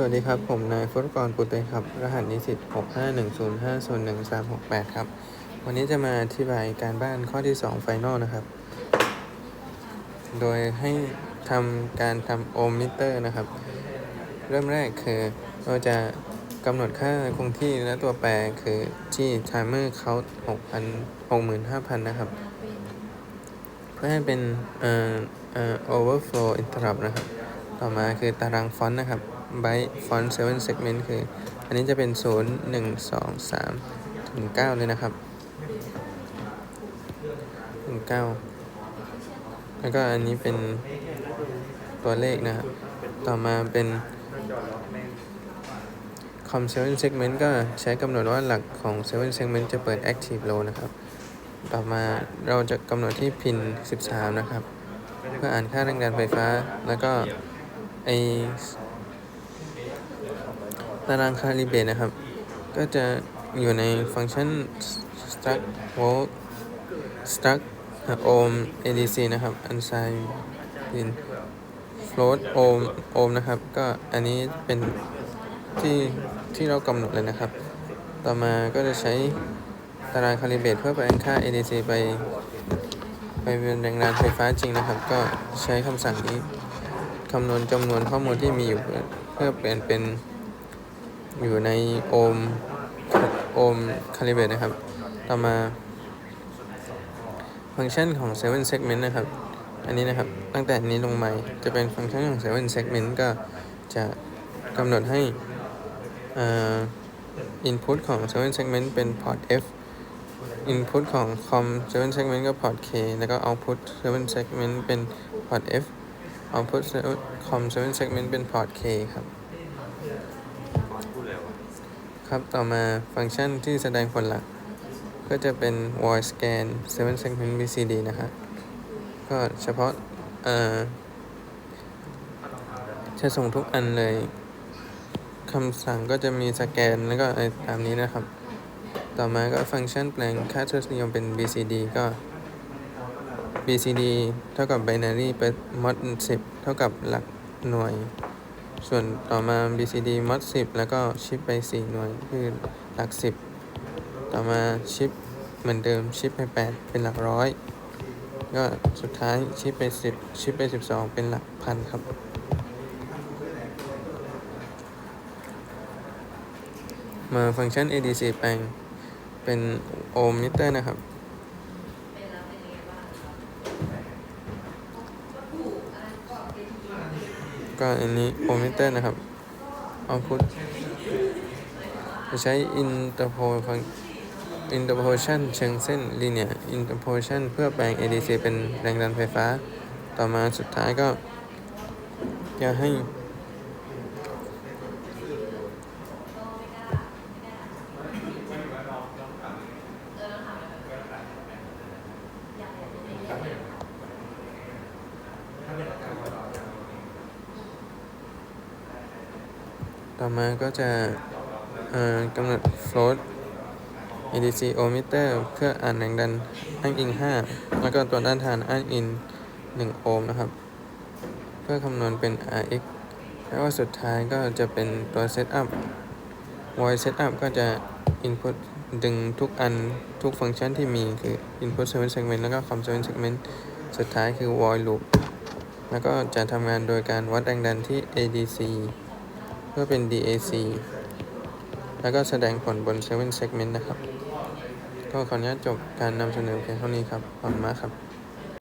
สวัสดีครับ ผมนายฟุตกรปุตเตยครับ รหัสนิสิต651050138ครับ วันนี้จะมาอธิบายการบ้านข้อที่ 2 ไฟนอลนะครับ โดยให้ทำการทำโอห์มมิเตอร์นะครับ เริ่มแรกคือเราจะกำหนดค่าคงที่และตัวแปรคือที่ timer count 6,000 65,000 นะครับ เพื่อให้เป็นเอ่อเอ่อ overflow interrupt นะครับ ต่อมาคือตารางฟอนต์นะครับ byte font 7 segment คือ อันนี้จะเป็น 0 1 2 3 ถึง 9 เลยนะครับ ถึง 9 แล้วก็อันนี้เป็นตัวเลขนะครับ ต่อมาเป็น com 7 segment ก็ใช้กำหนดว่าหลักของ 7 segment จะเปิด active low นะครับ ต่อมาเราจะกำหนดที่ pin 13 นะครับ เพื่ออ่านค่าแรงดันไฟฟ้า แล้วก็ไอ ตารางคาลิเบตนะครับ ก็จะอยู่ในฟังก์ชัน struct volt struct ohm adc นะครับ unsigned in float ohm ohm นะครับ ก็อันนี้เป็นที่ที่เรากำหนดเลยนะครับ ต่อมาก็จะใช้ตารางคาลิเบตเพื่อแปลงค่า adc ไป ไปเป็นแรงดันไฟฟ้าจริงนะครับ ก็ใช้คำสั่งนี้คำนวณจำนวนข้อมูลที่มีอยู่เพื่อเพื่อเปลี่ยนเป็น อยู่ในโอห์มโอห์มคาลิเบตนะครับ ต่อมาฟังก์ชันของ7 segment นะครับ อันนี้นะครับตั้งแต่นี้ลงมาจะเป็นฟังก์ชันของ7 segment ก็จะกำหนดให้อ่า input ของ7 segment เป็น port F input ของ com 7 segment ก็ port K แล้วก็ output 7 segment เป็น port F output com 7 segment เป็น port K ครับ ครับต่อมาฟังก์ชันที่แสดงผลลัพธ์ก็จะเป็น voice scan 7 segment BCD นะครับก็เฉพาะเอ่อจะส่งทุกอันเลยคำสั่งก็จะมีสแกนแล้วก็ไอ้ตามนี้นะครับ ต่อมาก็ฟังก์ชันแปลงค่าทศนิยมเป็น BCD ก็ BCD เท่ากับ binary เป็น mod 10 เท่ากับหลักหน่วย ส่วนต่อมา BCD mod 10 แล้วก็ชิปไป 4 หน่วยคือหลัก 10 ต่อมาชิปเหมือนเดิมชิปไป 8 เป็นหลักร้อยก็สุดท้ายชิปไป 10 ชิปไป 12 เป็นหลักพันครับ มาฟังก์ชัน ADC แปลงเป็นโอห์มมิเตอร์นะครับ ก็อันนี้โอมิเตอร์นะครับ output จะใช้ interpol ฟัง interpolation เชิงเส้น linear interpolation เพื่อแปลง ADC เป็นแรงดันไฟฟ้า ต่อมาสุดท้ายก็จะให้ ต่อมาก็จะกำหนด float ADC ohmmeter เพื่ออ่านแรงดันอ้างอิง 5 แล้วก็ตัวด้านทานอ้างอิง 1 โอห์มนะครับ เพื่อคำนวณเป็น RX แล้วก็สุดท้ายก็จะเป็นตัว setup void setup ก็จะ input ดึงทุกอันทุกฟังก์ชันที่มีคือ input 7 segment แล้วก็ com 7 segment สุดท้ายคือ void loop แล้วก็จะทำงานโดยการวัดแรงดันที่ ADC พื่อเป็น DAC แล้วก็แสดงผลบน 7 segment นะครับ ก็ขออนุญาตจบการนำเสนอเพียงเท่านี้ครับ ขอบคุณมากครับ